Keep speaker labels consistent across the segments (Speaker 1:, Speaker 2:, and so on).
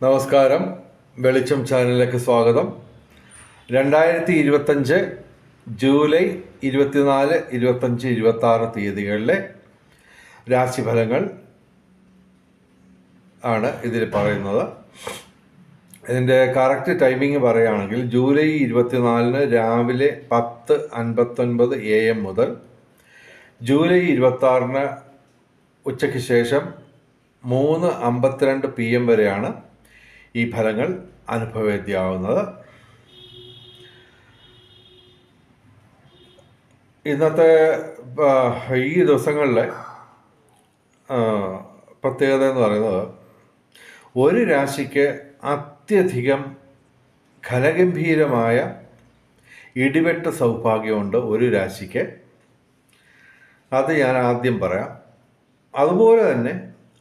Speaker 1: നമസ്കാരം. വെളിച്ചം ചാനലിലേക്ക് സ്വാഗതം. രണ്ടായിരത്തി ഇരുപത്തഞ്ച് ജൂലൈ ഇരുപത്തിനാല് ഇരുപത്തഞ്ച് ഇരുപത്തി ആറ് തീയതികളിലെ രാശിഫലങ്ങൾ ആണ് ഇതിൽ പറയുന്നത്. ഇതിന്റെ കറക്റ്റ് ടൈമിംഗ് പറയുകയാണെങ്കിൽ ജൂലൈ ഇരുപത്തിനാലിന് രാവിലെ പത്ത് അൻപത്തൊൻപത് എ എം മുതൽ ജൂലൈ ഇരുപത്തി ആറിന് ഉച്ചയ്ക്ക് ശേഷം മൂന്ന് അമ്പത്തിരണ്ട് പി എം വരെയാണ് ഈ ഫലങ്ങൾ അനുഭവവേദ്യമാവുന്നത് ഇന്നത്തെ ഈ ദിവസങ്ങളിലെ പ്രത്യേകത എന്ന് പറയുന്നത് ഒരു രാശിക്ക് അത്യധികം ഖലഗംഭീരമായ ഇടിവെട്ട് സൗഭാഗ്യമുണ്ട് ഒരു രാശിക്ക്. അത് ഞാൻ ആദ്യം പറയാം. അതുപോലെ തന്നെ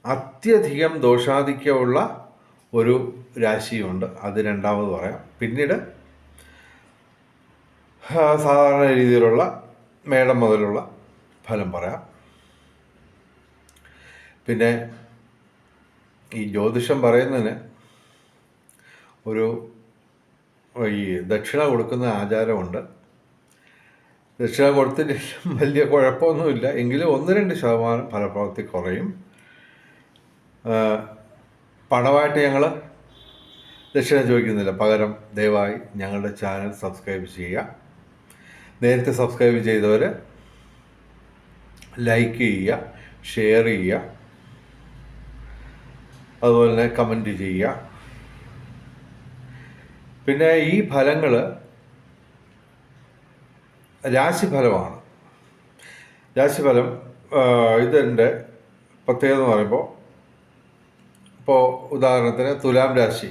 Speaker 1: അത്യധികം ദോഷാധിക്യമുള്ള ഒരു രാശിയുണ്ട്. അത് രണ്ടാമത് പറയാം. പിന്നീട് സാധാരണ രീതിയിലുള്ള മേടം മുതലുള്ള ഫലം പറയാം. പിന്നെ ഈ ജ്യോതിഷം പറയുന്നതിന് ഒരു ഈ ദക്ഷിണ കൊടുക്കുന്ന ആചാരമുണ്ട്. ദക്ഷിണ കൊടുത്തിട്ടും വലിയ കുഴപ്പമൊന്നുമില്ല. എങ്കിലും ഒന്ന് രണ്ട് ശതമാനം ഫലപ്രാപ്തി കുറയും. പണമായിട്ട് ഞങ്ങൾ ദക്ഷിണ ചോദിക്കുന്നില്ല. പകരം ദയവായി ഞങ്ങളുടെ ചാനൽ സബ്സ്ക്രൈബ് ചെയ്യുക. നേരത്തെ സബ്സ്ക്രൈബ് ചെയ്തവർ ലൈക്ക് ചെയ്യുക ഷെയർ ചെയ്യുക അതുപോലെ തന്നെ കമന്റ് ചെയ്യുക. പിന്നെ ഈ ഫലങ്ങൾ രാശിഫലമാണ്. രാശിഫലം ഇതിന്റെ പ്രത്യേകത എന്ന് പറയുമ്പോൾ ഇപ്പോൾ ഉദാഹരണത്തിന് തുലാം രാശി.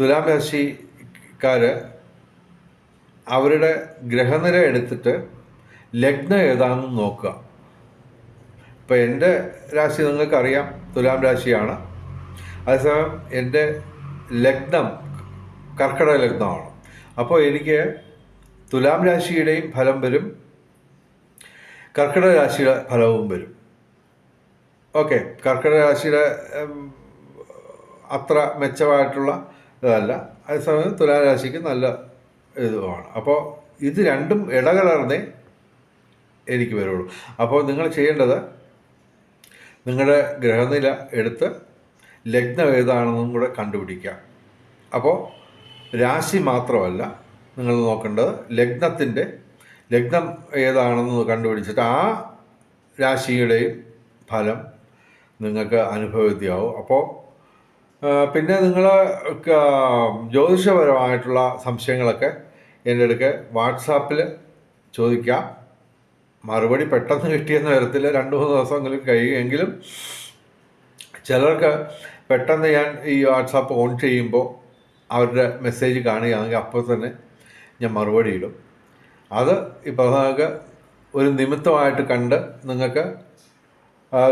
Speaker 1: തുലാം രാശിക്കാർ അവരുടെ ഗ്രഹനില എടുത്തിട്ട് ലഗ്നം ഏതാണെന്ന് നോക്കുക. ഇപ്പോൾ എന്റെ രാശി നിങ്ങൾക്കറിയാം തുലാം രാശിയാണ്. അതേസമയം എന്റെ ലഗ്നം കർക്കിടക ലഗ്നമാണ്. അപ്പോൾ എനിക്ക് തുലാം രാശിയുടെയും ഫലം വരും കർക്കിടക രാശിയുടെ ഫലവും വരും. ഓക്കെ കർക്കിടക രാശിയുടെ അത്ര മെച്ചമായിട്ടുള്ള ഇതല്ല. അതേസമയം തുലാരാശിക്ക് നല്ല ഇതുമാണ്. അപ്പോൾ ഇത് രണ്ടും ഇടകലർന്നേ എനിക്ക് വരുള്ളൂ. അപ്പോൾ നിങ്ങൾ ചെയ്യേണ്ടത് നിങ്ങളുടെ ഗ്രഹനില എടുത്ത് ലഗ്നം ഏതാണെന്നും കൂടെ കണ്ടുപിടിക്കുക. അപ്പോൾ രാശി മാത്രമല്ല നിങ്ങൾ നോക്കേണ്ടത് ലഗ്നത്തിന്റെ ലഗ്നം ഏതാണെന്ന് കണ്ടുപിടിച്ചിട്ട് ആ രാശിയുടെയും ഫലം നിങ്ങൾക്ക് അനുഭവവിദ്യയാവും. അപ്പോൾ പിന്നെ നിങ്ങൾ ജ്യോതിഷപരമായിട്ടുള്ള സംശയങ്ങളൊക്കെ എന്റെ അടുക്ക് വാട്സാപ്പിൽ ചോദിക്കാം. മറുപടി പെട്ടെന്ന് കിട്ടിയെന്ന തരത്തിൽ രണ്ട് മൂന്ന് ദിവസമെങ്കിലും കഴിയുമെങ്കിലും ചിലർക്ക് പെട്ടെന്ന് ഞാൻ ഈ വാട്സാപ്പ് ഓൺ ചെയ്യുമ്പോൾ അവരുടെ മെസ്സേജ് കാണുകയാണെങ്കിൽ അപ്പോൾ തന്നെ ഞാൻ മറുപടി ഇടും. അത് ഇപ്പോൾ നിങ്ങൾക്ക് ഒരു നിമിത്തമായിട്ട് കണ്ട് നിങ്ങൾക്ക്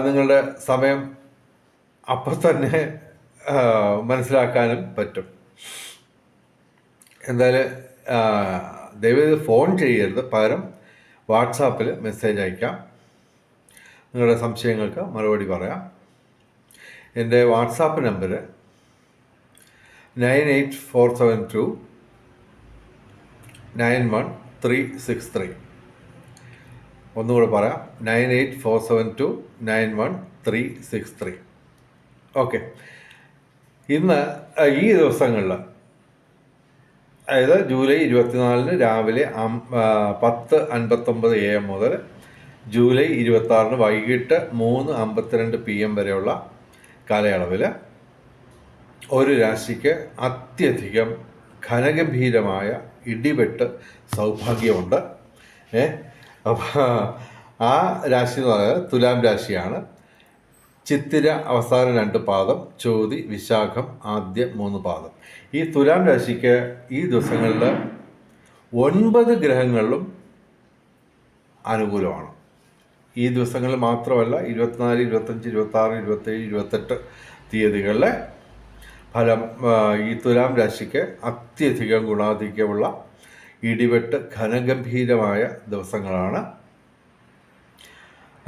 Speaker 1: നിങ്ങളുടെ സമയം അപ്പോൾ തന്നെ മനസ്സിലാക്കാനും പറ്റും. എന്തായാലും ദയവേത് ഫോൺ ചെയ്യരുത്. പകരം വാട്സാപ്പിൽ മെസ്സേജ് അയക്കാം. നിങ്ങളുടെ സംശയങ്ങൾക്ക് മറുപടി പറയാം. എന്റെ WhatsApp number nine eight four seven two nine one three six three. ഒന്നുകൂടെ പറയാം. Nine eight four seven two nine one three six three. Okay. ഇന്ന് ഈ ദിവസങ്ങളിൽ അതായത് ജൂലൈ ഇരുപത്തിനാലിന് രാവിലെ പത്ത് അൻപത്തൊമ്പത് എ എം മുതൽ ജൂലൈ ഇരുപത്തി ആറിന് വൈകിട്ട് മൂന്ന് അമ്പത്തിരണ്ട് പി എം വരെയുള്ള കാലയളവിൽ ഒരു രാശിക്ക് അത്യധികം ഘനഗംഭീരമായ ഇടിവെട്ട് സൗഭാഗ്യമുണ്ട്. ഏ? അപ്പോൾ ആ രാശി എന്ന് പറയുന്നത് തുലാം രാശിയാണ്. ചിത്തിര അവസാന രണ്ട് പാദം ചോതി വിശാഖം ആദ്യ മൂന്ന് പാദം. ഈ തുലാം രാശിക്ക് ഈ ദിവസങ്ങളിൽ ഒൻപത് ഗ്രഹങ്ങളിലും അനുകൂലമാണ്. ഈ ദിവസങ്ങളിൽ മാത്രമല്ല ഇരുപത്തിനാല് ഇരുപത്തഞ്ച് ഇരുപത്താറ് ഇരുപത്തേഴ് ഇരുപത്തെട്ട് തീയതികളിലെ ഫലം ഈ തുലാം രാശിക്ക് അത്യധികം ഗുണാധിക്യമുള്ള ഇടിവെട്ട് ഘനഗംഭീരമായ ദിവസങ്ങളാണ്.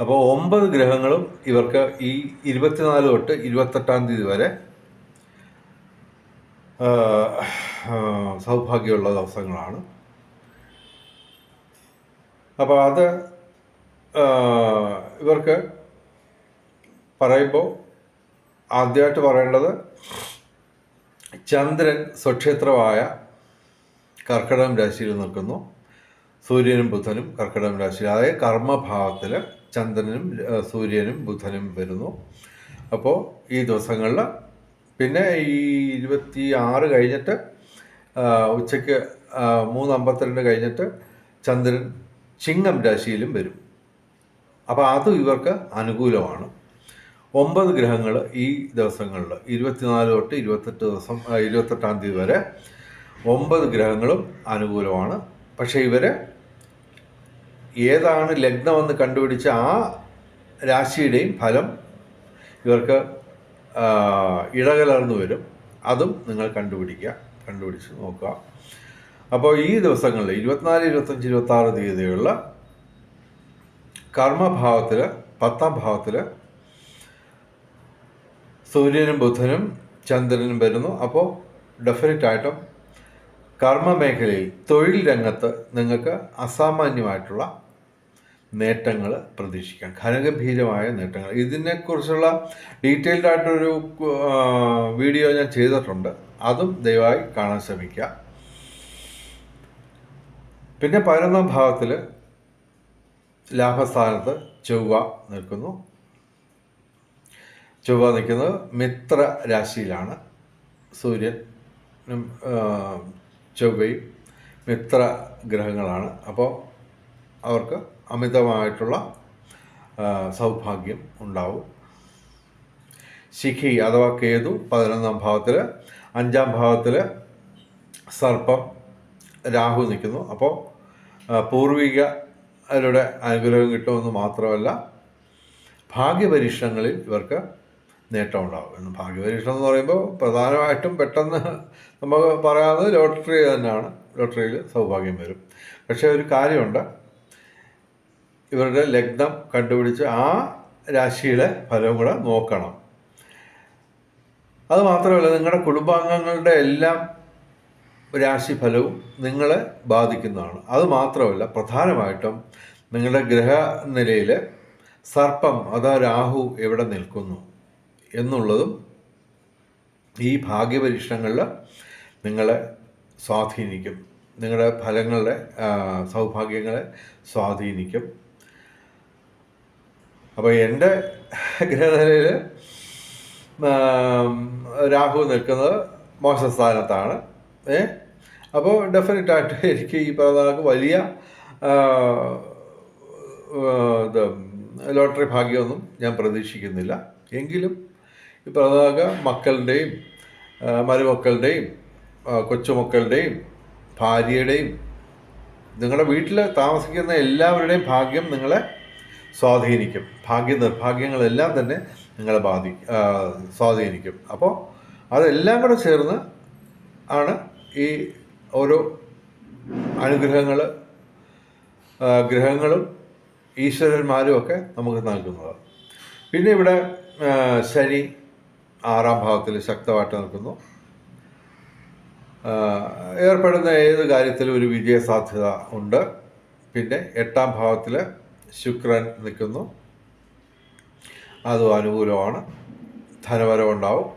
Speaker 1: അപ്പോൾ ഒമ്പത് ഗ്രഹങ്ങളും ഇവർക്ക് ഈ ഇരുപത്തിനാല് തൊട്ട് ഇരുപത്തെട്ടാം തീയതി വരെ സൗഭാഗ്യമുള്ള ദിവസങ്ങളാണ്. അപ്പോൾ അത് ഇവർക്ക് പറയുമ്പോൾ ആദ്യമായിട്ട് പറയേണ്ടത് ചന്ദ്രൻ സ്വക്ഷേത്രമായ കർക്കിടകം രാശിയിൽ നിൽക്കുന്നു. സൂര്യനും ബുധനും കർക്കിടകം രാശിയിൽ അതായത് കർമ്മഭാവത്തിൽ ചന്ദ്രനും സൂര്യനും ബുധനും വരുന്നു. അപ്പോൾ ഈ ദിവസങ്ങളിൽ പിന്നെ ഈ ഇരുപത്തി ആറ് കഴിഞ്ഞിട്ട് ഉച്ചയ്ക്ക് മൂന്ന് അമ്പത്തിരണ്ട് കഴിഞ്ഞിട്ട് ചന്ദ്രൻ ചിങ്ങം രാശിയിലും വരും. അപ്പോൾ അതും ഇവർക്ക് അനുകൂലമാണ്. ഒമ്പത് ഗ്രഹങ്ങൾ ഈ ദിവസങ്ങളിൽ ഇരുപത്തിനാല് തൊട്ട് ഇരുപത്തെട്ട് ദിവസം ഇരുപത്തെട്ടാം തീയതി വരെ ഒമ്പത് ഗ്രഹങ്ങളും അനുകൂലമാണ്. പക്ഷേ ഇവർ ഏതാണ് ലഗ്നമെന്ന് കണ്ടുപിടിച്ച ആ രാശിയുടെയും ഫലം ഇവർക്ക് ഇടകലർന്നു വരും. അതും നിങ്ങൾ കണ്ടുപിടിക്കുക കണ്ടുപിടിച്ച് നോക്കുക. അപ്പോൾ ഈ ദിവസങ്ങളിൽ ഇരുപത്തിനാല് ഇരുപത്തഞ്ച് ഇരുപത്താറ് തീയതികളിൽ കർമ്മഭാവത്തിൽ പത്താം ഭാവത്തിൽ സൂര്യനും ബുധനും ചന്ദ്രനും വരുന്നു. അപ്പോൾ ഡെഫിനറ്റ് ആയിട്ടും കർമ്മ മേഖലയിൽ തൊഴിൽ രംഗത്ത് നിങ്ങൾക്ക് അസാമാന്യമായിട്ടുള്ള നേട്ടങ്ങൾ പ്രതീക്ഷിക്കാം. ഘനഗംഭീരമായ നേട്ടങ്ങൾ. ഇതിനെക്കുറിച്ചുള്ള ഡീറ്റെയിൽഡ് ആയിട്ടൊരു വീഡിയോ ഞാൻ ചെയ്തിട്ടുണ്ട്. അതും ദയവായി കാണാൻ ശ്രമിക്കുക. പിന്നെ പതിനൊന്നാം ഭാഗത്തിൽ ലാഭസ്ഥാനത്ത് ചൊവ്വ നിൽക്കുന്നു. ചൊവ്വ നിൽക്കുന്നത് മിത്ര രാശിയിലാണ്. സൂര്യനും ചൊവ്വയും മിത്ര ഗ്രഹങ്ങളാണ്. അപ്പോൾ അവർക്ക് അമിതമായിട്ടുള്ള സൗഭാഗ്യം ഉണ്ടാവും. ശിഖി അഥവാ കേതു പതിനൊന്നാം ഭാവത്തിൽ അഞ്ചാം ഭാവത്തിൽ സർപ്പം രാഹു നിൽക്കുന്നു. അപ്പോൾ പൂർവികരുടെ അനുഗ്രഹം കിട്ടുമെന്ന് മാത്രമല്ല ഭാഗ്യപരീക്ഷണങ്ങളിൽ ഇവർക്ക് നേട്ടം ഉണ്ടാകും എന്ന് ഭാഗ്യപരീക്ഷണം എന്ന് പറയുമ്പോൾ പ്രധാനമായിട്ടും പെട്ടെന്ന് നമുക്ക് പറയാവുന്നത് ലോട്ടറി തന്നെയാണ്. ലോട്ടറിയിൽ സൗഭാഗ്യം വരും. പക്ഷേ ഒരു കാര്യമുണ്ട്. ഇവരുടെ ലഗ്നം കണ്ടുപിടിച്ച് ആ രാശിയുടെ ഫലവും കൂടെ നോക്കണം. അത് മാത്രമല്ല നിങ്ങളുടെ കുടുംബാംഗങ്ങളുടെ എല്ലാം രാശിഫലവും നിങ്ങളെ ബാധിക്കുന്നതാണ്. അത് മാത്രമല്ല പ്രധാനമായിട്ടും നിങ്ങളുടെ ഗ്രഹനിലയിൽ സർപ്പം അതാ രാഹു എവിടെ നിൽക്കുന്നു എന്നുള്ളതും ഈ ഭാഗ്യപരീക്ഷണങ്ങളിൽ നിങ്ങളെ സ്വാധീനിക്കും. നിങ്ങളുടെ ഫലങ്ങളുടെ സൗഭാഗ്യങ്ങളെ സ്വാധീനിക്കും. അപ്പോൾ എന്റെ ഗ്രഹനിലയിൽ രാഹു നിൽക്കുന്നത് മോശ സ്ഥാനത്താണ് ഏ അപ്പോൾ ഡെഫിനറ്റായിട്ട് എനിക്ക് ഈ പറഞ്ഞ വലിയ ഇത് ലോട്ടറി ഭാഗ്യമൊന്നും ഞാൻ പ്രതീക്ഷിക്കുന്നില്ല. എങ്കിലും ഈ പറഞ്ഞ മക്കളുടെയും മരുമക്കളുടെയും കൊച്ചുമക്കളുടെയും ഭാര്യയുടെയും നിങ്ങളുടെ വീട്ടിൽ താമസിക്കുന്ന എല്ലാവരുടെയും ഭാഗ്യം നിങ്ങളെ സ്വാധീനിക്കും. ഭാഗ്യ നിർഭാഗ്യങ്ങളെല്ലാം തന്നെ നിങ്ങളെ ബാധി സ്വാധീനിക്കും. അപ്പോൾ അതെല്ലാം കൂടെ ചേർന്ന് ആണ് ഈ ഓരോ അനുഗ്രഹങ്ങൾ ഗ്രഹങ്ങളും ഈശ്വരന്മാരും ഒക്കെ നമുക്ക് നൽകുന്നത്. പിന്നെ ഇവിടെ ശനി ആറാം ഭാവത്തിൽ ശക്തമായിട്ട് നിൽക്കുന്നു. ഏർപ്പെടുന്ന ഏത് കാര്യത്തിലും ഒരു വിജയ സാധ്യത ഉണ്ട്. പിന്നെ എട്ടാം ഭാവത്തിൽ ശുക്രൻ നിൽക്കുന്നു. അതും അനുകൂലമാണ്. ധനവരവുണ്ടാവും.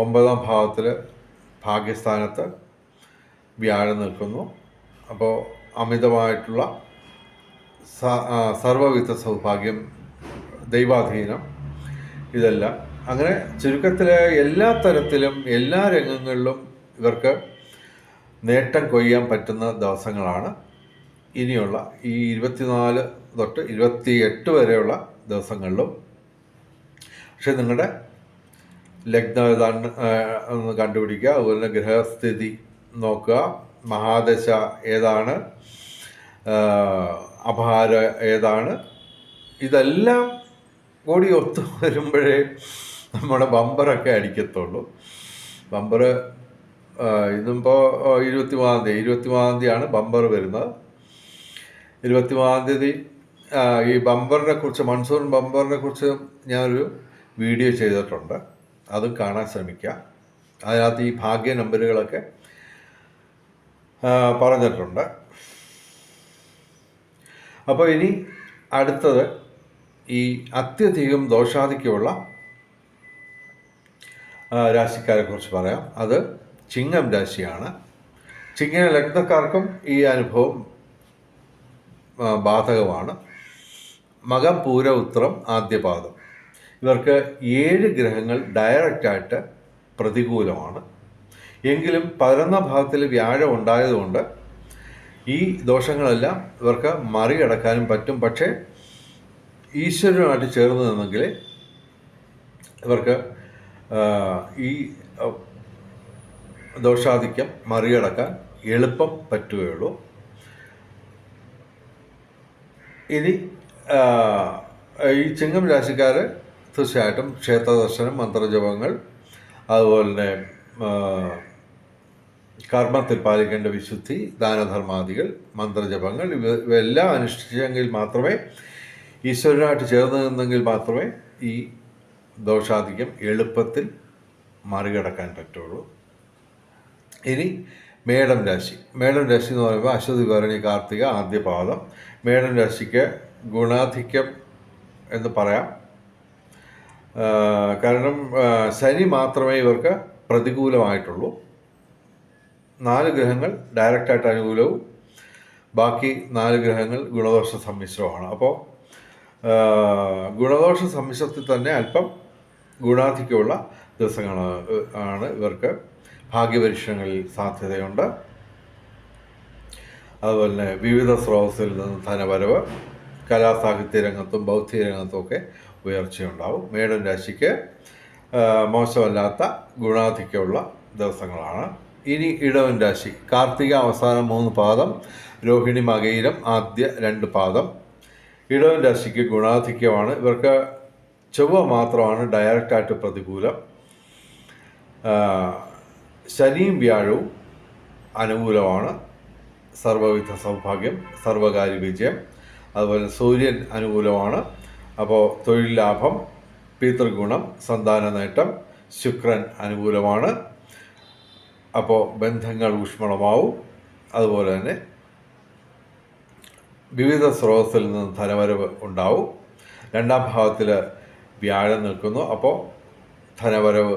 Speaker 1: ഒമ്പതാം ഭാവത്തിൽ ഭാഗ്യസ്ഥാനത്ത് വ്യാഴം നിൽക്കുന്നു. അപ്പോൾ അമിതമായിട്ടുള്ള സർവവിധ സൗഭാഗ്യം ദൈവാധീനം ഇതെല്ലാം. അങ്ങനെ ചുരുക്കത്തിൽ എല്ലാ തരത്തിലും എല്ലാ രംഗങ്ങളിലും ഇവർക്ക് നേട്ടം കൊയ്യാൻ പറ്റുന്ന ദിവസങ്ങളാണ്. ഇനിയുള്ള ഈ ഇരുപത്തിനാല് തൊട്ട് ഇരുപത്തി എട്ട് വരെയുള്ള ദിവസങ്ങളിലും. പക്ഷെ നിങ്ങളുടെ ലഗ്നം ഏതാണ്ട് ഒന്ന് കണ്ടുപിടിക്കുക. അതുപോലെ തന്നെ ഗ്രഹസ്ഥിതി നോക്കുക. മഹാദശ ഏതാണ്? അപഹാര ഏതാണ്? ഇതെല്ലാം കൂടി ഒത്തു വരുമ്പോഴേ നമ്മുടെ ബമ്പറൊക്കെ അടിക്കത്തുള്ളൂ. ബമ്പർ ഇന്നിപ്പോൾ ഇരുപത്തി മൂന്നാം തീയതി. ഇരുപത്തി മൂന്നാം തീയതിയാണ് ബമ്പർ വരുന്നത്. ഇരുപത്തി മൂന്നാം തീയതി ഈ ബമ്പറിനെ കുറിച്ച് മൺസൂൺ ബമ്പറിനെ കുറിച്ച് ഞാനൊരു വീഡിയോ ചെയ്തിട്ടുണ്ട്. അത് കാണാൻ ശ്രമിക്കുക. അതിനകത്ത് ഈ ഭാഗ്യ നമ്പറുകളൊക്കെ പറഞ്ഞിട്ടുണ്ട്. അപ്പോൾ ഇനി അടുത്തത് ഈ അത്യധികം ദോഷാധിക്യമുള്ള രാശിക്കാരെ കുറിച്ച് പറയാം. അത് ചിങ്ങം രാശിയാണ്. ചിങ്ങ ലഗ്നക്കാർക്കും ഈ അനുഭവം ബാധകമാണ്. മകം പൂര ഉത്രം ആദ്യപാദം. ഇവർക്ക് ഏഴ് ഗ്രഹങ്ങൾ ഡയറക്റ്റായിട്ട് പ്രതികൂലമാണ്. എങ്കിലും പതിനൊന്നാം ഭാഗത്തിൽ വ്യാഴം ഉണ്ടായതുകൊണ്ട് ഈ ദോഷങ്ങളെല്ലാം ഇവർക്ക് മറികടക്കാനും പറ്റും. പക്ഷേ ഈശ്വരനുമായിട്ട് ചേർന്ന് നിന്നെങ്കിൽ ഇവർക്ക് ഈ ദോഷാധിക്യം മറികടക്കാൻ എളുപ്പം പറ്റുകയുള്ളൂ. ഇനി ഈ ചിങ്ങം രാശിക്കാർ തീർച്ചയായിട്ടും ക്ഷേത്ര ദർശനം മന്ത്രജപങ്ങൾ അതുപോലെ തന്നെ കർമ്മത്തിൽ പാലിക്കേണ്ട വിശുദ്ധി ദാനധർമാദികൾ മന്ത്രജപങ്ങൾ ഇവ ഇവയെല്ലാം അനുഷ്ഠിച്ചെങ്കിൽ മാത്രമേ ഈശ്വരനായിട്ട് ചേർന്ന് നിന്നെങ്കിൽ മാത്രമേ ഈ ദോഷാധിക്യം എളുപ്പത്തിൽ മറികടക്കാൻ പറ്റുള്ളൂ. ഇനി മേടം രാശി. മേടം രാശി എന്ന് പറയുമ്പോൾ അശ്വതി ഭരണി കാർത്തിക ആദ്യ പാദം മേടം രാശിക്ക് ഗുണാധിക്യം എന്ന് പറയാം. കാരണം ശനി മാത്രമേ ഇവർക്ക് പ്രതികൂലമായിട്ടുള്ളൂ. നാല് ഗ്രഹങ്ങൾ ഡയറക്റ്റായിട്ട് അനുകൂലവും ബാക്കി നാല് ഗ്രഹങ്ങൾ ഗുണദോഷ സമ്മിശ്രമാണ് അപ്പോൾ ഗുണദോഷ സമ്മിശ്രത്തിൽ തന്നെ അല്പം ഗുണാധിക്യമുള്ള ദിവസങ്ങളാണ് ആണ് ഇവർക്ക് ഭാഗ്യപരീക്ഷണങ്ങളിൽ സാധ്യതയുണ്ട്. അതുപോലെ വിവിധ സ്രോതസ്സിൽ നിന്ന് ധനവരവ് കലാസാഹിത്യ രംഗത്തും ബൗദ്ധിക രംഗത്തും ഒക്കെ ഉയർച്ചയുണ്ടാവും. മേടൻ രാശിക്ക് മോശമല്ലാത്ത ഗുണാധിക്യമുള്ള ദിവസങ്ങളാണ്. ഇനി ഇടവൻ രാശി കാർത്തിക അവസാനം മൂന്ന് പാദം രോഹിണി മകയിലും ആദ്യ രണ്ട് പാദം. ഇടവൻ രാശിക്ക് ഗുണാധിക്യമാണ്. ഇവർക്ക് ചൊവ്വ മാത്രമാണ് ഡയറക്റ്റായിട്ട് പ്രതികൂലം. ശനിയും വ്യാഴവും അനുകൂലമാണ്. സർവവിധ സൗഭാഗ്യം സർവകാര്യ വിജയം. അതുപോലെ സൂര്യൻ അനുകൂലമാണ്. അപ്പോൾ തൊഴിൽ ലാഭം പിതൃഗുണം സന്താന നേട്ടം ശുക്രൻ അനുകൂലമാണ്. അപ്പോൾ ബന്ധങ്ങൾ ഊഷ്മളമാവും. അതുപോലെ തന്നെ വിവിധ സ്രോതസ്സിൽ നിന്ന് ധനവരവ് ഉണ്ടാവും. രണ്ടാം ഭാവത്തിൽ വ്യാഴം നിൽക്കുന്നു. അപ്പോൾ ധനവരവ്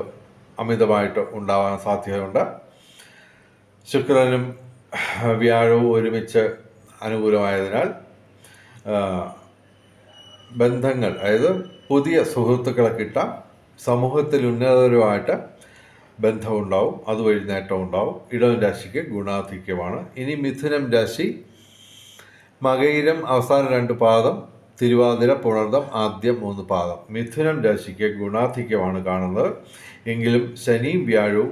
Speaker 1: അമിതമായിട്ട് ഉണ്ടാവാൻ സാധ്യതയുണ്ട്. ശുക്രനും വ്യാഴവും ഒരുമിച്ച് അനുകൂലമായതിനാൽ ബന്ധങ്ങൾ അതായത് പുതിയ സുഹൃത്തുക്കളെ കിട്ടാം സമൂഹത്തിൽ ഉന്നതരുമായിട്ട് ബന്ധമുണ്ടാവും അതുവഴി നേട്ടം ഉണ്ടാവും ഇടവൻ രാശിക്ക് ഗുണാധിക്യമാണ്. ഇനി മിഥുനം രാശി മകയിരം അവസാന രണ്ട് പാദം തിരുവാതിര പുണർദം ആദ്യം മൂന്ന് പാദം. മിഥുനം രാശിക്ക് ഗുണാധിക്യമാണ് കാണുന്നത്. എങ്കിലും ശനിയും വ്യാഴവും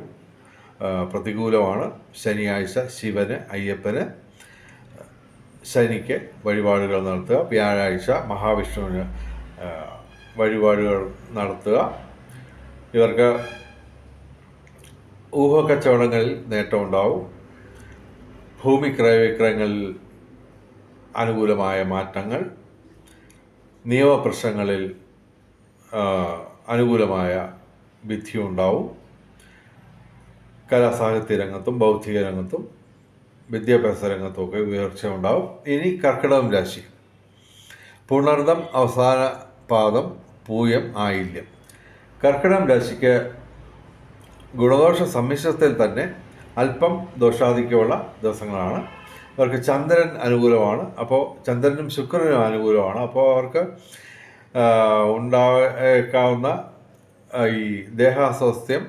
Speaker 1: പ്രതികൂലമാണ്. ശനിയാഴ്ച ശിവന് അയ്യപ്പന് ശനിക്ക് വഴിപാടുകൾ നടത്തുക. വ്യാഴാഴ്ച മഹാവിഷ്ണുവിന് വഴിപാടുകൾ നടത്തുക. ഇവർക്ക് ഊഹക്കച്ചവടങ്ങളിൽ നേട്ടമുണ്ടാവും ഭൂമി ക്രയവിക്രയങ്ങളിൽ അനുകൂലമായ മാറ്റങ്ങൾ. നിയമപ്രശ്നങ്ങളിൽ അനുകൂലമായ വിധിയുണ്ടാവും. കലാസാഹിത്യ രംഗത്തും ബൗദ്ധിക രംഗത്തും വിദ്യാഭ്യാസ രംഗത്തുമൊക്കെ ഉയർച്ച ഉണ്ടാവും. ഇനി കർക്കിടകം രാശി. പുണർദം അവസാന പാദം പൂയം ആയില്യം. കർക്കിടകം രാശിക്ക് ഗുണദോഷ സമ്മിശ്രത്തിൽ തന്നെ അല്പം ദോഷാധിക്യമുള്ള ദിവസങ്ങളാണ്. അവർക്ക് ചന്ദ്രൻ അനുകൂലമാണ്. അപ്പോൾ ചന്ദ്രനും ശുക്രനും അനുകൂലമാണ്. അപ്പോൾ അവർക്ക് ഉണ്ടായേക്കാവുന്ന ഈ ദേഹാസ്വാസ്ഥ്യം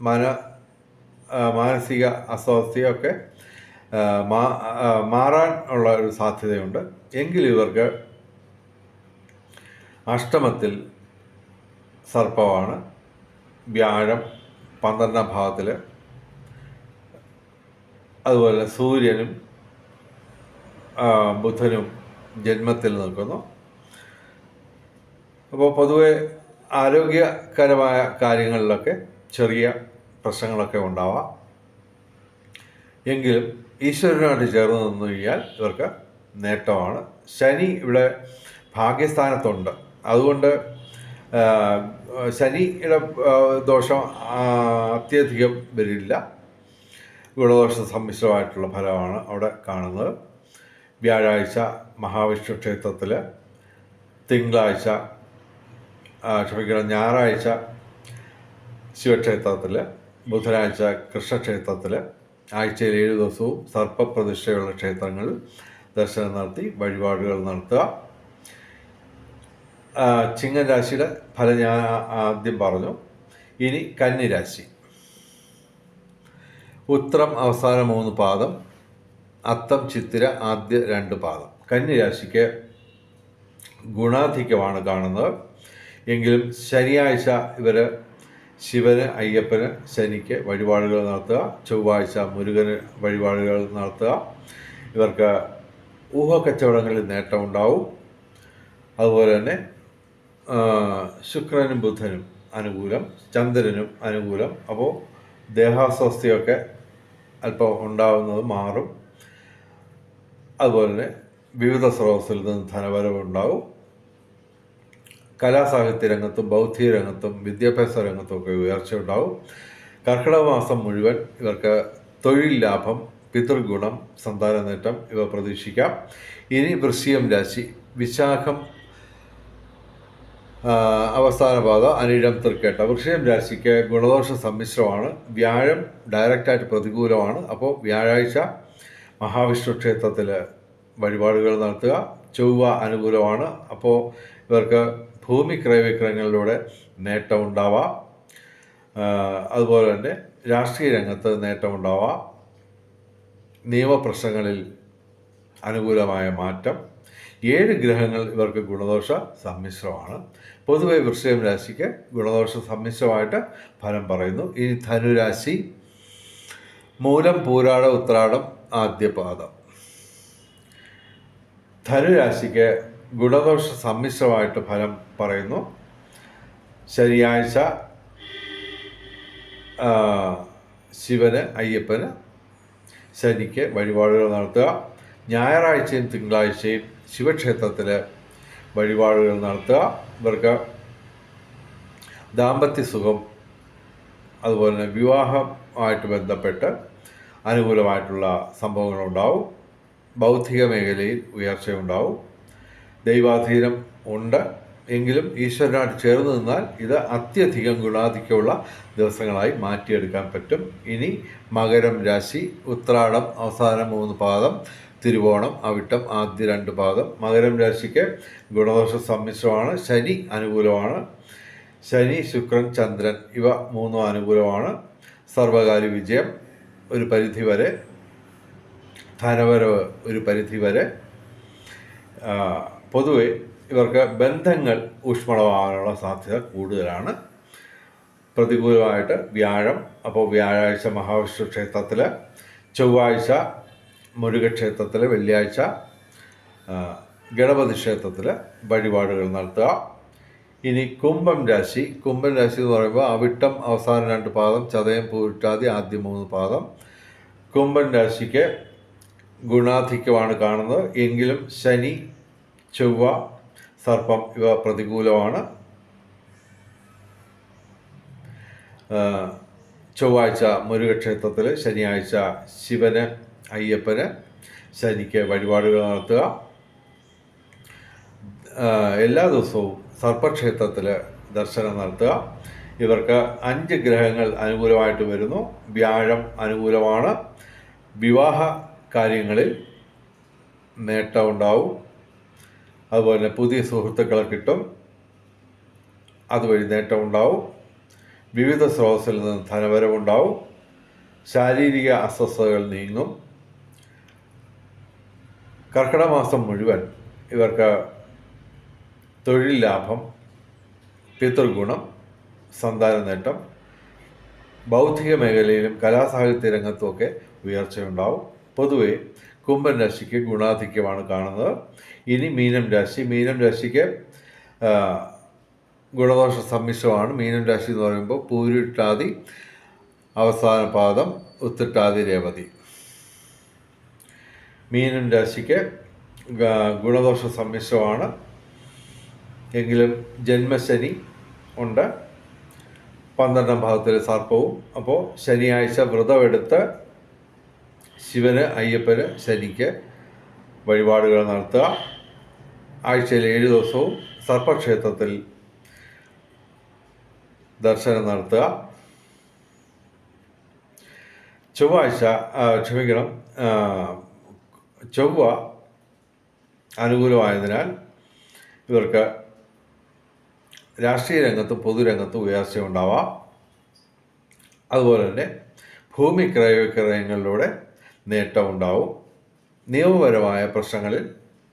Speaker 1: മന മാനസിക അസ്വാസ്ഥ്യമൊക്കെ മാറാൻ ഉള്ള ഒരു സാധ്യതയുണ്ട്. എങ്കിലും ഇവർക്ക് അഷ്ടമത്തിൽ സർപ്പമാണ്. വ്യാഴം പന്ത്രണ്ടാം ഭാഗത്തിൽ അതുപോലെ സൂര്യനും ബുധനും ജന്മത്തിൽ നിൽക്കുന്നു. അപ്പോൾ പൊതുവെ ആരോഗ്യകരമായ കാര്യങ്ങളിലൊക്കെ ചെറിയ പ്രശ്നങ്ങളൊക്കെ ഉണ്ടാവാം. എങ്കിലും ഈശ്വരനുമായിട്ട് ചേർന്ന് നിന്ന് കഴിഞ്ഞാൽ ഇവർക്ക് നേട്ടമാണ്. ശനി ഇവിടെ ഭാഗ്യസ്ഥാനത്തുണ്ട്. അതുകൊണ്ട് ശനിയുടെ ദോഷം അത്യധികം വരില്ല. ഗുണദോഷ സമ്മിശ്രമായിട്ടുള്ള ഫലമാണ് അവിടെ കാണുന്നത്. വ്യാഴാഴ്ച മഹാവിഷ്ണു ക്ഷേത്രത്തിൽ തിങ്കളാഴ്ച ക്ഷമിക്കണം ഞായറാഴ്ച ശിവക്ഷേത്രത്തിൽ ബുധനാഴ്ച കൃഷ്ണക്ഷേത്രത്തിൽ ആഴ്ചയിൽ ഏഴ് ദിവസവും സർപ്പപ്രതിഷ്ഠയുള്ള ക്ഷേത്രങ്ങൾ ദർശനം നടത്തി വഴിപാടുകൾ നടത്തുക. ചിങ്ങരാശിയുടെ ഫലം ഞാൻ ആദ്യം പറഞ്ഞു. ഇനി കന്നിരാശി ഉത്രം അവസാന മൂന്ന് പാദം അത്തം ചിത്തിര ആദ്യ രണ്ട് പാദം. കന്നിരാശിക്ക് ഗുണാധിക്യമാണ് കാണുന്നത്. എങ്കിലും ശനിയാഴ്ച ഇവർ ശിവന് അയ്യപ്പന് ശനിക്ക് വഴിപാടുകൾ നടത്തുക. ചൊവ്വാഴ്ച മുരുകന് വഴിപാടുകൾ നടത്തുക. ഇവർക്ക് ഊഹക്കച്ചവടങ്ങളിൽ നേട്ടമുണ്ടാവും അതുപോലെ തന്നെ ശുക്രനും ബുധനും അനുകൂലം ചന്ദ്രനും അനുകൂലം. അപ്പോൾ ദേഹാസ്വസ്ഥയൊക്കെ അല്പം ഉണ്ടാവുന്നത് മാറും. അതുപോലെ തന്നെ വിവിധ സ്രോതസ്സിൽ നിന്ന് ധനവരവുണ്ടാവും. കലാസാഹിത്യ രംഗത്തും ബൗദ്ധിക രംഗത്തും വിദ്യാഭ്യാസ രംഗത്തും ഒക്കെ ഉയർച്ച ഉണ്ടാവും കർക്കിടക മാസം മുഴുവൻ ഇവർക്ക് തൊഴിൽ ലാഭം പിതൃഗുണം സന്താന നേട്ടം ഇവ പ്രതീക്ഷിക്കാം. ഇനി വൃശ്ചികം രാശി വിശാഖം അവസാന പാത അനിഴം തൃക്കേട്ട. വൃശ്ചികം രാശിക്ക് ഗുണദോഷ സമ്മിശ്രമാണ്. വ്യാഴം ഡയറക്റ്റായിട്ട് പ്രതികൂലമാണ്. അപ്പോൾ വ്യാഴാഴ്ച മഹാവിഷ്ണു ക്ഷേത്രത്തിൽ വഴിപാടുകൾ നടത്തുക. ചൊവ്വ അനുകൂലമാണ്. അപ്പോൾ ഇവർക്ക് ഭൂമി ക്രയവിക്രയങ്ങളിലൂടെ നേട്ടം ഉണ്ടാവാം. അതുപോലെ തന്നെ രാഷ്ട്രീയ രംഗത്ത് നേട്ടമുണ്ടാവാം നിയമപ്രശ്നങ്ങളിൽ അനുകൂലമായ മാറ്റം. ഏഴ് ഗ്രഹങ്ങൾ ഇവർക്ക് ഗുണദോഷ സമ്മിശ്രമാണ്. പൊതുവെ വൃശ്ചികം രാശിക്ക് ഗുണദോഷ സമ്മിശ്രമായിട്ട് ഫലം പറയുന്നു. ഇനി ധനുരാശി മൂലം പൂരാട ഉത്രാടം ആദ്യപാദം. ധനുരാശിക്ക് ഗുണദോഷ സമ്മിശ്രമായിട്ട് ഫലം പറയുന്നു. ശനിയാഴ്ച ശിവന് അയ്യപ്പന് ശനിക്ക് വഴിപാടുകൾ നടത്തുക. ഞായറാഴ്ചയും തിങ്കളാഴ്ചയും ശിവക്ഷേത്രത്തിൽ വഴിപാടുകൾ നടത്തുക. ഇവർക്ക് ദാമ്പത്യ സുഖം അതുപോലെ തന്നെ വിവാഹമായിട്ട് ബന്ധപ്പെട്ട് അനുകൂലമായിട്ടുള്ള സംഭവങ്ങളുണ്ടാവും. ബൗദ്ധിക മേഖലയിൽ ഉയർച്ചയുണ്ടാവും. ദൈവാധീനം ഉണ്ട്. എങ്കിലും ഈശ്വരനായിട്ട് ചേർന്ന് നിന്നാൽ ഇത് അത്യധികം ഗുണാധിക്യമുള്ള ദിവസങ്ങളായി മാറ്റിയെടുക്കാൻ പറ്റും. ഇനി മകരം രാശി ഉത്രാടം അവസാന മൂന്ന് പാദം തിരുവോണം അവിട്ടം ആദ്യ രണ്ട് പാദം. മകരം രാശിക്ക് ഗുണദോഷ സമ്മിശ്രമാണ് ശനി അനുകൂലമാണ്. ശനി ശുക്രൻ ചന്ദ്രൻ ഇവ മൂന്നും അനുകൂലമാണ്. സർവകാല വിജയം ഒരു പരിധി വരെ ധനവരവ് ഒരു പരിധി വരെ പൊതുവെ ഇവർക്ക് ബന്ധങ്ങൾ ഊഷ്മളമാകാനുള്ള സാധ്യത കൂടുതലാണ്. പ്രതികൂലമായിട്ട് വ്യാഴം അപ്പോൾ വ്യാഴാഴ്ച മഹാവിഷ്ണു ക്ഷേത്രത്തിൽ ചൊവ്വാഴ്ച മുരുകക്ഷേത്രത്തിൽ വെള്ളിയാഴ്ച ഗണപതി ക്ഷേത്രത്തിൽ വഴിപാടുകൾ നടത്തുക. ഇനി കുംഭം രാശി. കുംഭം രാശി എന്ന് പറയുമ്പോൾ അവിട്ടം അവസാന രണ്ട് പാദം ചതയം പൂരിട്ടാതി ആദ്യം മൂന്ന് പാദം. കുംഭൻ രാശിക്ക് ഗുണാധിക്യമാണ് കാണുന്നത്. എങ്കിലും ശനി ചൊവ്വ സർപ്പം ഇവ പ്രതികൂലമാണ്. ചൊവ്വാഴ്ച മുരുകക്ഷേത്രത്തിൽ ശനിയാഴ്ച ശിവന് അയ്യപ്പന് ശനിക്ക് വഴിപാടുകൾ നടത്തുക. എല്ലാ ദിവസവും സർപ്പക്ഷേത്രത്തിൽ ദർശനം നടത്തുക. ഇവർക്ക് അഞ്ച് ഗ്രഹങ്ങൾ അനുകൂലമായിട്ട് വരുന്നു. വ്യാഴം അനുകൂലമാണ്. വിവാഹ കാര്യങ്ങളിൽ നേട്ടമുണ്ടാവും. അതുപോലെ പുതിയ സുഹൃത്തുക്കളെ കിട്ടും. അതുവഴി നേട്ടം ഉണ്ടാവും. വിവിധ സ്രോതസ്സിൽ നിന്ന് ധനവരവുണ്ടാവും ശാരീരിക അസ്വസ്ഥതകൾ നീങ്ങും. കർക്കിടമാസം മുഴുവൻ ഇവർക്ക് തൊഴിൽ ലാഭം പിതൃഗുണം സന്താന നേട്ടം ബൗദ്ധിക മേഖലയിലും കലാസാഹിത്യ രംഗത്തുമൊക്കെ ഉയർച്ചയുണ്ടാവും. പൊതുവെ കുംഭൻ രാശിക്ക് ഗുണാധിക്യമാണ് കാണുന്നത്. ഇനി മീനം രാശി. മീനം രാശിക്ക് ഗുണദോഷ സമ്മിശ്രമാണ്. മീനം രാശി എന്ന് പറയുമ്പോൾ പൂരിട്ടാതി അവസാന പാദം ഉത്തിട്ടാതി രേവതി. മീനം രാശിക്ക് ഗുണദോഷ സമ്മിശ്രമാണ്. എങ്കിലും ജന്മശനി ഉണ്ട്. പന്ത്രണ്ടാം ഭാഗത്തിലെ സർപ്പവും. അപ്പോൾ ശനിയാഴ്ച വ്രതമെടുത്ത് ശിവന് അയ്യപ്പന് ശനിക്ക് വഴിപാടുകൾ നടത്തുക. ആഴ്ചയിൽ ഏഴ് ദിവസവും സർപ്പക്ഷേത്രത്തിൽ ദർശനം നടത്തുക. ചൊവ്വാഴ്ച ക്ഷമിക്കണം ചൊവ്വ അനുകൂലമായതിനാൽ ഇവർക്ക് രാഷ്ട്രീയ രംഗത്തും പൊതുരംഗത്തും ഉയർച്ച ഉണ്ടാവാം അതുപോലെ തന്നെ ഭൂമി ക്രയവിക്രയങ്ങളിലൂടെ നേട്ടം ഉണ്ടാവും നിയമപരമായ പ്രശ്നങ്ങളിൽ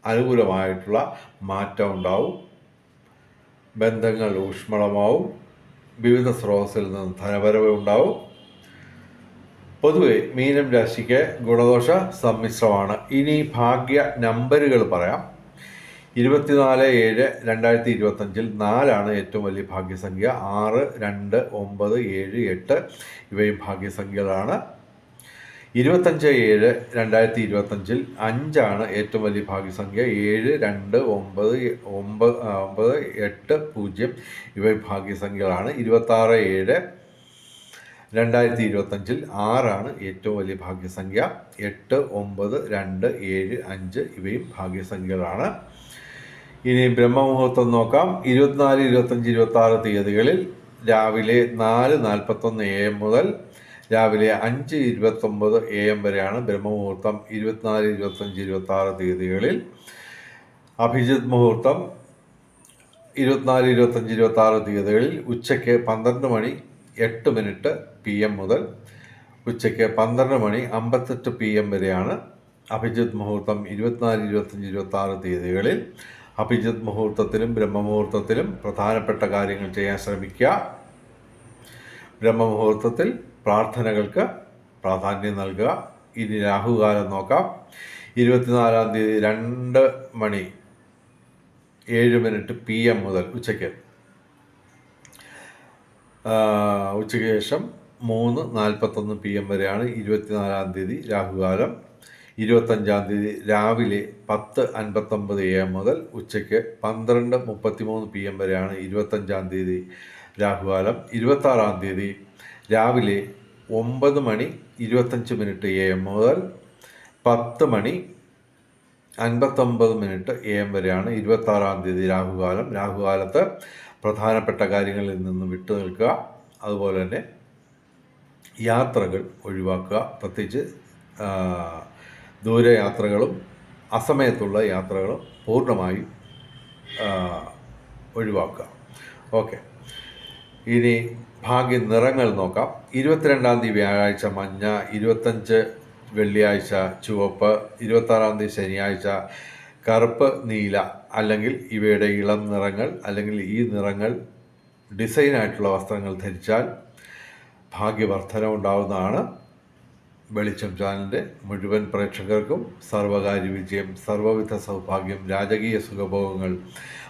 Speaker 1: അനുകൂലമായിട്ടുള്ള മാറ്റം ഉണ്ടാവും ബന്ധങ്ങൾ ഊഷ്മളമാവും. വിവിധ സ്രോതസ്സിൽ നിന്ന് ധനപരവ് ഉണ്ടാവും. പൊതുവെ മീനം രാശിക്ക് ഗുണദോഷ സമ്മിശ്രമാണ്. ഇനി ഭാഗ്യ നമ്പറുകൾ പറയാം. ഇരുപത്തിനാല് ഏഴ് രണ്ടായിരത്തി ഇരുപത്തഞ്ചിൽ നാലാണ് ഏറ്റവും വലിയ ഭാഗ്യസംഖ്യ. ആറ് രണ്ട് ഒമ്പത് ഏഴ് എട്ട് ഇവയും ഭാഗ്യസംഖ്യകളാണ്. ഇരുപത്തഞ്ച് ഏഴ് രണ്ടായിരത്തി ഇരുപത്തഞ്ചിൽ അഞ്ചാണ് ഏറ്റവും വലിയ ഭാഗ്യസംഖ്യ. ഏഴ് രണ്ട് ഒമ്പത് ഒമ്പത് ഒമ്പത് എട്ട് പൂജ്യം ഇവ ഭാഗ്യസംഖ്യകളാണ്. ഇരുപത്താറ് ഏഴ് രണ്ടായിരത്തി ഇരുപത്തഞ്ചിൽ ആറാണ് ഏറ്റവും വലിയ ഭാഗ്യസംഖ്യ. എട്ട് ഒമ്പത് രണ്ട് ഏഴ് അഞ്ച് ഇവയും ഭാഗ്യസംഖ്യകളാണ്. ഇനി ബ്രഹ്മമുഹൂർത്തം നോക്കാം. ഇരുപത്തിനാല് ഇരുപത്തഞ്ച് ഇരുപത്തി ആറ് തീയതികളിൽ രാവിലെ നാല് നാൽപ്പത്തൊന്ന് എം മുതൽ രാവിലെ അഞ്ച് ഇരുപത്തൊമ്പത് എ എം വരെയാണ് ബ്രഹ്മമുഹൂർത്തം ഇരുപത്തിനാല് ഇരുപത്തഞ്ച് ഇരുപത്തി ആറ് തീയതികളിൽ അഭിജിത് മുഹൂർത്തം ഇരുപത്തിനാല് ഇരുപത്തഞ്ച് ഇരുപത്തി ആറ് തീയതികളിൽ ഉച്ചയ്ക്ക് പന്ത്രണ്ട് മണി എട്ട് മിനിറ്റ് പി എം മുതൽ ഉച്ചയ്ക്ക് പന്ത്രണ്ട് മണി അമ്പത്തെട്ട് പി എം വരെയാണ് അഭിജിത് മുഹൂർത്തം ഇരുപത്തിനാല് ഇരുപത്തഞ്ച് ഇരുപത്തി ആറ് തീയതികളിൽ അഭിജിത് മുഹൂർത്തത്തിലും ബ്രഹ്മമുഹൂർത്തത്തിലും പ്രധാനപ്പെട്ട കാര്യങ്ങൾ ചെയ്യാൻ ശ്രമിക്കുക. ബ്രഹ്മമുഹൂർത്തത്തിൽ പ്രാർത്ഥനകൾക്ക് പ്രാധാന്യം നൽകുക. ഇനി രാഹുകാലം നോക്കാം. ഇരുപത്തിനാലാം തീയതി രണ്ട് മണി ഏഴ് മിനിറ്റ് പി എം മുതൽ ഉച്ചയ്ക്ക്. ഉച്ചയ്ക്ക് ശേഷം മൂന്ന് നാൽപ്പത്തൊന്ന് പി എം വരെയാണ് ഇരുപത്തിനാലാം തീയതി രാഹുകാലം. ഇരുപത്തഞ്ചാം തീയതി രാവിലെ പത്ത് അൻപത്തൊമ്പത് എ എം മുതൽ ഉച്ചയ്ക്ക് പന്ത്രണ്ട് മുപ്പത്തിമൂന്ന് പി എം വരെയാണ് ഇരുപത്തഞ്ചാം തീയതി രാഹുകാലം. ഇരുപത്താറാം തീയതി രാവിലെ ഒമ്പത് മണി ഇരുപത്തഞ്ച് മിനിറ്റ് എ എം മുതൽ പത്ത് മണി അൻപത്തൊമ്പത് മിനിറ്റ് എ എം വരെയാണ് ഇരുപത്താറാം തീയതി രാഹുകാലം. രാഹുകാലത്ത് പ്രധാനപ്പെട്ട കാര്യങ്ങളിൽ നിന്നും വിട്ടു നിൽക്കുക. അതുപോലെ തന്നെ യാത്രകൾ ഒഴിവാക്കുക. പ്രത്യേകിച്ച് ദൂരയാത്രകളും അസമയത്തുള്ള യാത്രകളും പൂർണമായും ഒഴിവാക്കുക. ഓക്കെ. ഇനി ഭാഗ്യ നിറങ്ങൾ നോക്കാം. ഇരുപത്തിരണ്ടാം തീയതി വ്യാഴാഴ്ച മഞ്ഞ ഇരുപത്തഞ്ച് വെള്ളിയാഴ്ച ചുവപ്പ് ഇരുപത്താറാം തീയതി ശനിയാഴ്ച കറുപ്പ് നീല. അല്ലെങ്കിൽ ഇവയുടെ ഇളം നിറങ്ങൾ അല്ലെങ്കിൽ ഈ നിറങ്ങൾ ഡിസൈനായിട്ടുള്ള വസ്ത്രങ്ങൾ ധരിച്ചാൽ ഭാഗ്യവർദ്ധന ഉണ്ടാവുന്നതാണ്. വെളിച്ചം ചാനലിന്റെ മുഴുവൻ പ്രേക്ഷകർക്കും സർവകാര്യ വിജയം സർവവിധ സൗഭാഗ്യം രാജകീയ സുഖഭോഗങ്ങൾ